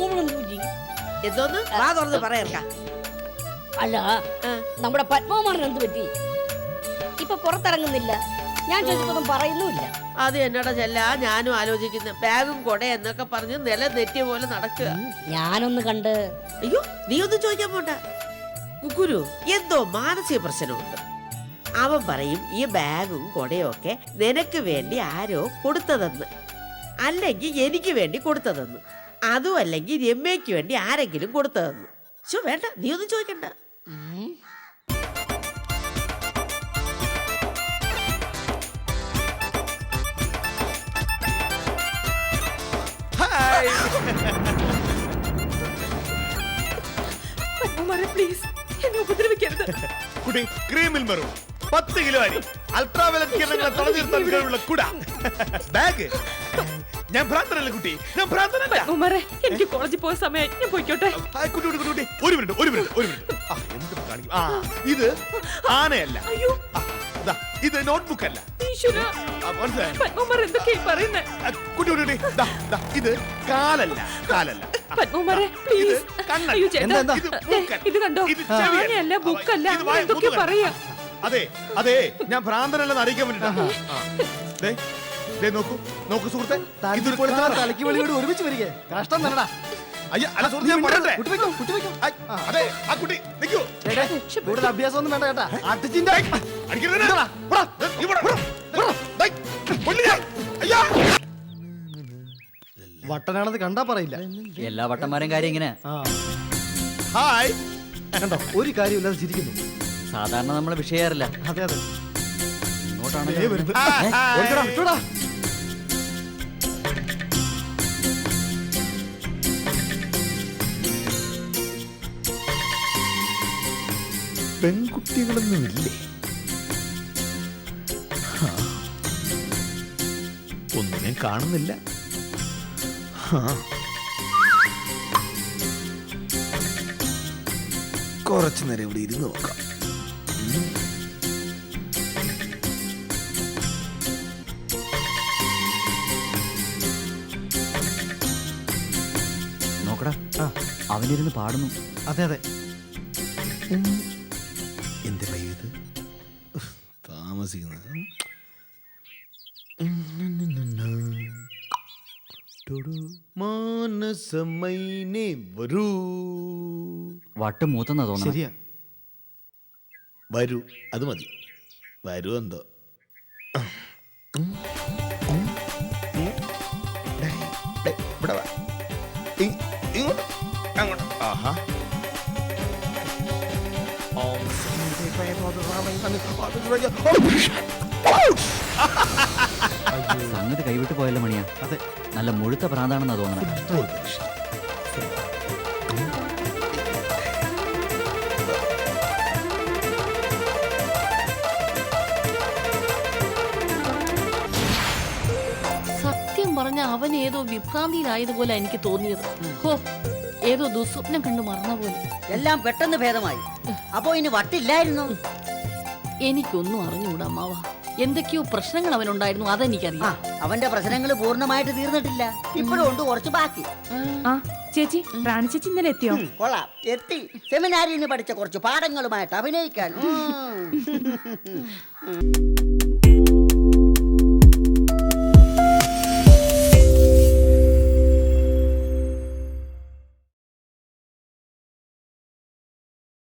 നമ്മളെന്ത് പറ്റി? എന്തോന്ന്? വാ തുറന്ന് പറയർക്ക അല്ല നമ്മുടെ പത്മകുമാറിന് എന്ത് പറ്റി? ഇപ്പൊ പുറത്തിറങ്ങുന്നില്ല. ഞാൻ ചോദിച്ചതൊന്നും പറയുന്നുമില്ല. അത് എന്നോട് ചെല്ല ഞാനും ആലോചിക്കുന്നു. ബാഗും കൊട എന്നൊക്കെ പറഞ്ഞ് നില നെറ്റിയ പോലെ നടക്കുക. ഞാനൊന്ന് കണ്ട്. അയ്യോ നീ ഒന്ന് ചോദിക്കാൻ പോണ്ട. കുക്കുരു എന്തോ മാനസിക പ്രശ്നമുണ്ട്. അവൻ പറയും ഈ ബാഗും കൊടയും ഒക്കെ നിനക്ക് വേണ്ടി ആരോ കൊടുത്തതെന്ന്. അല്ലെങ്കിൽ എനിക്ക് വേണ്ടി കൊടുത്തതെന്ന്. അതും അല്ലെങ്കിൽ രമ്യയ്ക്ക് വേണ്ടി ആരെങ്കിലും കൊടുത്തതെന്ന്. ശോ വേണ്ട നീ ഒന്നും ചോദിക്കണ്ട. പ്ലീസ് എന്നെ ഉപദ്രവിക്കരുത്. കുടി ക്രീമിൽ മെറൂൺ പത്ത് കിലോ അരി. അൾട്രാവയലറ്റ് കിരണങ്ങളെ തടഞ്ഞു നിർത്താൻ കഴിവുള്ള കുട. ബാഗ് ഞാൻ ഭ്രാന്തനല്ല കുട്ടി. ഞാൻ ഭ്രാന്തനല്ല. പത്മകുമാരെ എനിക്ക് കോളേജിൽ പോയ സമയം ഞാൻ പോയിക്കോട്ടെ. ആ, കുട്ടി കുട്ടി കുട്ടി കുട്ടി. ഒരു മിനിറ്റ് ഒരു മിനിറ്റ് ഒരു മിനിറ്റ്. ആ എന്ത് കാണിക്കും? ആ ഇത് ആനയല്ല. അയ്യോ. ആ, ദാ, ഇത് നോട്ട്ബുക്ക് അല്ല. ഈശ്വര. ആ, മനസ്സിലായോ? പത്മകുമാർ എന്തൊക്കെയാ പറയുന്നേ? ആ, കുട്ടി കുട്ടി കുട്ടി ദാ, ദാ, ഇത് കാലല്ല കാലല്ല. ആ, പത്മകുമാരെ ഇത് പ്ലീസ് കണ്ണല്ല. അയ്യോ ചേട്ടാ ഇത് മൂക്കല്ല. ഇത് കണ്ടോ? ഇത് ചെവിയല്ല. ആനയല്ല ബുക്കല്ല ഇത് വായ- എന്തൊക്കെയാ മുതുകല്ല. പറയാ? അതെ അതെ ഞാൻ ഭ്രാന്തനല്ലെന്ന് അറിയിക്കാൻ വേണ്ടിട്ടാ. നോക്കൂ നോക്കൂ സുഹൃത്തെ. ഇതൊരു കാറാ. തലക്ക് വെളിയോട് ഒരുമിച്ച് വരിക. കഷ്ടം തന്നെടാ. അയ്യ, അല്ല സുഹൃത്തെ ഞാൻ പറയട്ടെ? കുട്ടി വെക്കോ കുട്ടി വെക്കോ അതെ ആ കുട്ടി നിൽക്കൂ കൂടുതൽ അഭ്യാസം ഒന്നും വേണ്ട കേട്ടാ അടിച്ചിന്റെ. വട്ടനാണെന്ന് കണ്ടാ പറയില്ല. എല്ലാ വട്ടന്മാരും കാര്യം ഇങ്ങനെ. ആ. ഹായ്. കണ്ടോ ഒരു കാര്യമില്ലാതെ ചിരിക്കുന്നു. സാധാരണ നമ്മളെ വിഷയാറില്ല. അതെ അതെ. ഇങ്ങോട്ടാണ് പെൺകുട്ടികളൊന്നുമില്ലേ. ഒന്നിനെ കാണുന്നില്ല. കുറച്ചു നേരം ഇവിടെ ഇരുന്ന് നോക്കാം. നോക്കടാ. അവനിരുന്ന് പാടുന്നു അതെ അതെ എന്റെ ഉഫ്, താമസിക്കുന്നത് മാനസമൈനെ വരൂ വട്ട് മൂത്തെന്നാ തോന്നുന്നു ശരിയാ വരൂ അത് മതി വരൂ എന്തോ ഇവിടെ വാ. ഇ- ഇങ്ങോട്ട് അങ്ങോട്ട് ആഹാ സംഗതി കൈവിട്ട് പോയല്ലോ മണിയാ. അതെ നല്ല മുഴുത്ത പ്രാന്താണെന്നാ തോന്നുന്നത് സത്യം പറഞ്ഞ അവൻ ഏതോ വിഭ്രാന്തിയിലായതുപോലെ എനിക്ക് തോന്നിയത്. ഹോ ഏതോ ദുസ്വപ്നം കണ്ടു മറന്ന പോലെ. എല്ലാം പെട്ടെന്ന് ഭേദമായി. അപ്പോ ഇനി വട്ടില്ലായിരുന്നു? എനിക്കൊന്നും അറിഞ്ഞുകൂടാ അമ്മാവ. എന്തൊക്കെയോ പ്രശ്നങ്ങൾ അവനുണ്ടായിരുന്നു അതെനിക്കറിയാം. അവന്റെ പ്രശ്നങ്ങൾ പൂർണമായിട്ട് തീർന്നിട്ടില്ല. ഇപ്പോഴും ഉണ്ട് കുറച്ച് ബാക്കി. ആ. ചേച്ചി റാണി ചേച്ചി ഇന്നലെ എത്തിയോ? കൊള്ളാം. എത്തി. സെമിനാരിൽ നിന്ന് പഠിച്ച കുറച്ച് പാഠങ്ങളുമായിട്ട് അഭിനയിക്കാൻ.